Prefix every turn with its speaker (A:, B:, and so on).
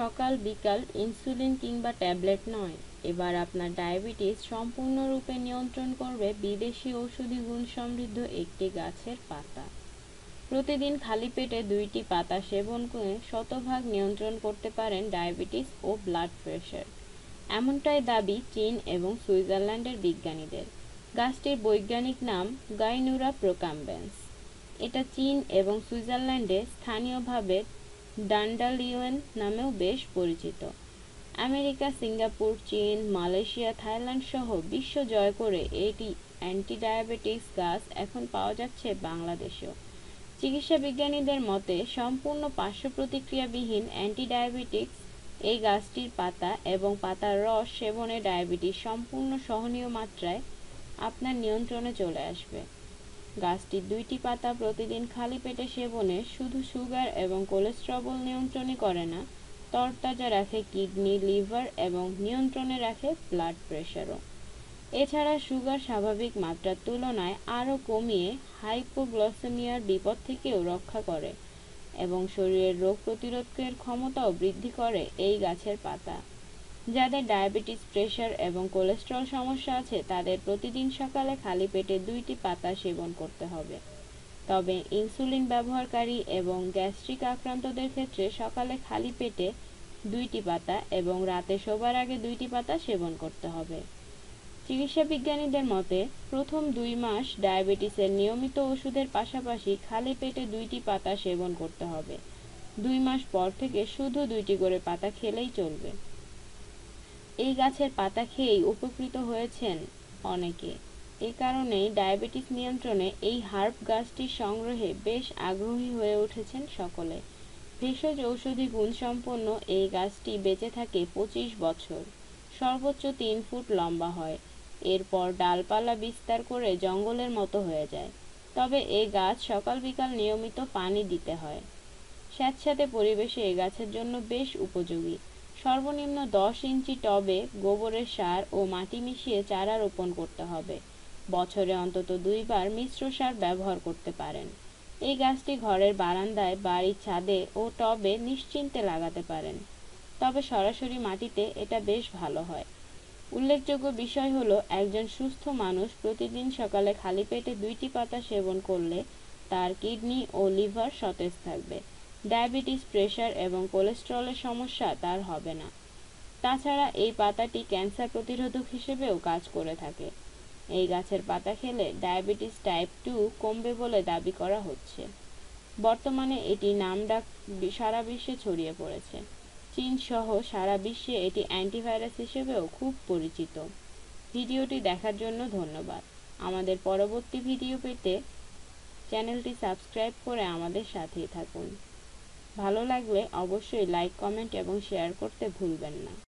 A: সকাল, বিকাল ইনসুলিন কিংবা ট্যাবলেট নয়। এবার আপনার ডায়াবেটিস সম্পূর্ণরূপে নিয়ন্ত্রণ করবে বিদেশি ঔষধি গুণ সমৃদ্ধ একটি গাছের পাতা। প্রতিদিন খালি পেটে দুইটি পাতা সেবন করে শতভাগ নিয়ন্ত্রণ করতে পারেন ডায়াবেটিস ও ব্লাড প্রেশার। এমনটাই দাবি চীন এবং সুইজারল্যান্ডের বিজ্ঞানীদের। গাছটির বৈজ্ঞানিক নাম গাইনুরা প্রোকাম্বেন্স। এটা চীন এবং সুইজারল্যান্ডে স্থানীয়ভাবে ডান্ডালিওয়েন নামেও বেশ পরিচিত। আমেরিকা, সিঙ্গাপুর, চীন, মালয়েশিয়া, থাইল্যান্ড সহ বিশ্ব জয় করে এটি অ্যান্টি ডায়াবেটিক্স গাছ এখন পাওয়া যাচ্ছে বাংলাদেশেও। চিকিৎসা বিজ্ঞানীদের মতে, সম্পূর্ণ পার্শ্ব প্রতিক্রিয়াবিহীন অ্যান্টি ডায়াবেটিক্স এই গাছটির পাতা এবং পাতার রস সেবনে ডায়াবেটিস সম্পূর্ণ সহনীয় মাত্রায় আপনার নিয়ন্ত্রণে চলে আসবে। গাছটির দুইটি পাতা প্রতিদিন খালি পেটে সেবনে শুধু সুগার এবং কোলেস্ট্রবল নিয়ন্ত্রণই করে না, তরতাজা রাখে কিডনি, লিভার এবং নিয়ন্ত্রণে রাখে ব্লাড প্রেশারও এছাড়া সুগার স্বাভাবিক মাত্রার তুলনায় আরও কমিয়ে হাইপোগ্লসেমিয়ার বিপদ থেকেও রক্ষা করে এবং শরীরের রোগ প্রতিরোধের ক্ষমতাও বৃদ্ধি করে এই গাছের পাতা। যাদের ডায়াবেটিস, প্রেশার এবং কোলেস্ট্রল সমস্যা আছে, তাদের প্রতিদিন সকালে খালি পেটে দুইটি পাতা সেবন করতে হবে। তবে ইনসুলিন ব্যবহারকারী এবং গ্যাস্ট্রিক আক্রান্তদের ক্ষেত্রে সকালে খালি পেটে দুইটি পাতা এবং রাতে শোবার আগে দুইটি পাতা সেবন করতে হবে। চিকিৎসা বিজ্ঞানীদের মতে, প্রথম দুই মাস ডায়াবেটিসের নিয়মিত ওষুধের পাশাপাশি খালি পেটে দুইটি পাতা সেবন করতে হবে। দুই মাস পর থেকে শুধু দুইটি করে পাতা খেলেই চলবে। এই গাছের পাতা খেয়েই উপকৃত হয়েছেন অনেকে। এ কারণেই ডায়াবেটিস নিয়ন্ত্রণে এই হার্ব গাছটির সংগ্রহে বেশ আগ্রহী হয়ে উঠেছেন সকলে। ভেষজ ঔষধি গুণসম্পন্ন এই গাছটি বেঁচে থাকে পঁচিশ বছর। সর্বোচ্চ তিন ফুট লম্বা হয়। এরপর ডালপালা বিস্তার করে জঙ্গলের মতো হয়ে যায়। তবে এ গাছ সকাল বিকাল নিয়মিত পানি দিতে হয়। স্যাঁতস্যাঁতে পরিবেশে এ গাছের জন্য বেশ উপযোগী। সর্বনিম্ন দশ ইঞ্চি টবে গোবরের সার ও মাটি মিশিয়ে চারা রোপণ করতে হবে। বছরে অন্তত দুইবার মিশ্র সার ব্যবহার করতে পারেন। এই গাছটি ঘরের বারান্দায়, বাড়ির ছাদে ও টবে নিশ্চিন্তে লাগাতে পারেন। তবে সরাসরি মাটিতে এটা বেশ ভালো হয়। উল্লেখযোগ্য বিষয় হলো, একজন সুস্থ মানুষ প্রতিদিন সকালে খালি পেটে দুইটি পাতা সেবন করলে তার কিডনি ও লিভার সতেজ থাকবে। ডায়াবেটিস, প্রেশার এবং কোলেস্টেরলের সমস্যা তার হবে না। তাছাড়া এই পাতাটি ক্যান্সার প্রতিরোধক হিসেবেও কাজ করে থাকে। এই গাছের পাতা খেলে ডায়াবেটিস টাইপ টু কমবে বলে দাবি করা হচ্ছে। বর্তমানে এটি নামডাক সারা বিশ্বে ছড়িয়ে পড়েছে। চীন সহ সারা বিশ্বে এটি অ্যান্টিভাইরাস হিসেবেও খুব পরিচিত। ভিডিওটি দেখার জন্য ধন্যবাদ। আমাদের পরবর্তী ভিডিও পেতে চ্যানেলটি সাবস্ক্রাইব করে আমাদের সাথেই থাকুন। ভালো লাগলে অবশ্যই লাইক কমেন্ট এবং শেয়ার করতে ভুলবেন না।